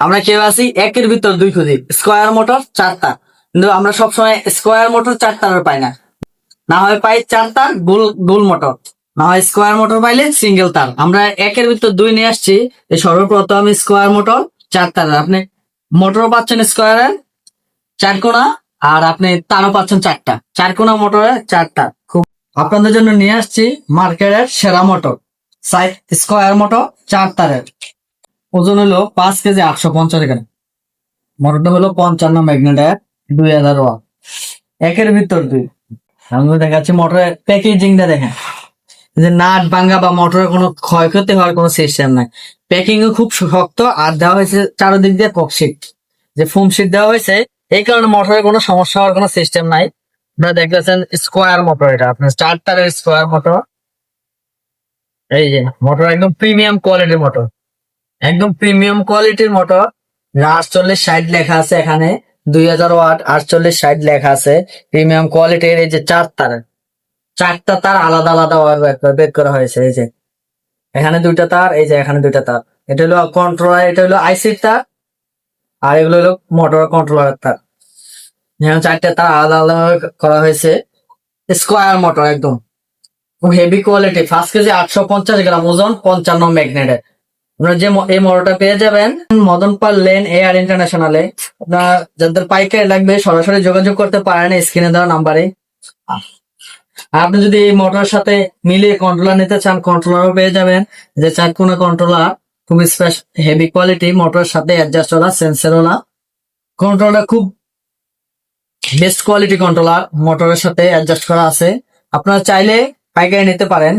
আমরা কেউ আছি? একের ভিতর দুই খুঁজি। স্কোয়ার মোটর চারটা। কিন্তু আমরা সবসময় স্কোয়ার মোটর চারটা পাই না। না হয় পাই চার তার, গোল গোল মোটর। না হয় স্কোয়ার মোটর পাইলে সিঙ্গেল তার। আমরা একের ভিতর দুই নিয়ে আসছি। সর্বপ্রথম স্কোয়ার মোটর চার তারের আপনি মোটর পাচ্ছেন স্কোয়ারের চার কোনা আর আপনি তারও পাচ্ছেন চারটা। চার কোনা মোটরের চারটা খুব আপনাদের জন্য নিয়ে আসছি মার্কেটের সেরা মোটর। সাইড স্কোয়ার মোটর চার তারের। ওজন হলো পাঁচ কেজি আটশো পঞ্চাশ গ্রাম। মোটরটা হলো পঞ্চান্ন ম্যাগনেটের দুই হাজার ওয়াট। একের ভিতর দুই। আমি দেখাচ্ছি মোটরের প্যাকেজিংটা দেখেন। যে নাট ভাঙ্গা বা মোটরের কোনো ক্ষয়ক্ষতি হওয়ার কোনো সিস্টেম নাই। প্যাকিং ও খুব শক্ত আর দেওয়া হয়েছে চারদিক দিয়ে ককশিট যে ফোম শিট দেওয়া হয়েছে, এই কারণে মোটরের কোনো সমস্যা হওয়ার কোনো সিস্টেম নাই। আপনারা দেখতেছেন স্কোয়ার মোটর এটা। আপনার চার তারের স্কোয়ার মোটর এই যে মোটর একদম প্রিমিয়াম কোয়ালিটির মোটর একদম প্রিমিয়াম কোয়ালিটির মোটর আটচল্লিশ ষাট লেখা আছে এখানে। দুই হাজার ওয়াট আটচল্লিশ ষাট লেখা আছে। প্রিমিয়াম কোয়ালিটির এই যে চার তার। চারটা তার আলাদা আলাদা বের- করা হয়েছে, এই যে। এখানে দুইটা তার, এই যে এখানে দুইটা তার। এটা হলো কন্ট্রোলার এটা হলো আইসির তার। আর এগুলো হলো মোটর কন্ট্রোলারের তার। এখানে চারটা তার আলাদা আলাদা করা হয়েছে। স্কোয়ার মোটর একদম। হেভি কোয়ালিটি ফার্স্ট কেজি আটশো পঞ্চাশ গ্রাম, ওজন পঞ্চান্ন ম্যাগনেটের আপনারা যে এই মোটরটা পেয়ে যাবেন মদনপাল লেন এয়ার ইন্টারন্যাশনালে। আপনার যাদের পাইকারি লাগবে, সরাসরি যোগাযোগ করতে পারেন স্ক্রিনে দেওয়া নাম্বারে। আপনি যদি এই মোটরের সাথে মিলিয়ে কন্ট্রোলার নিতে চান কন্ট্রোলারও পেয়ে যাবেন। যে চার কোনা কন্ট্রোলার খুব হেভি কোয়ালিটি মোটরের সাথে adjust Ola sensor Ola controller খুব বেস্ট কোয়ালিটি কন্ট্রোলার মোটরের সাথে অ্যাডজাস্ট করা আছে। আপনারা চাইলে পাইকারি নিতে পারেন।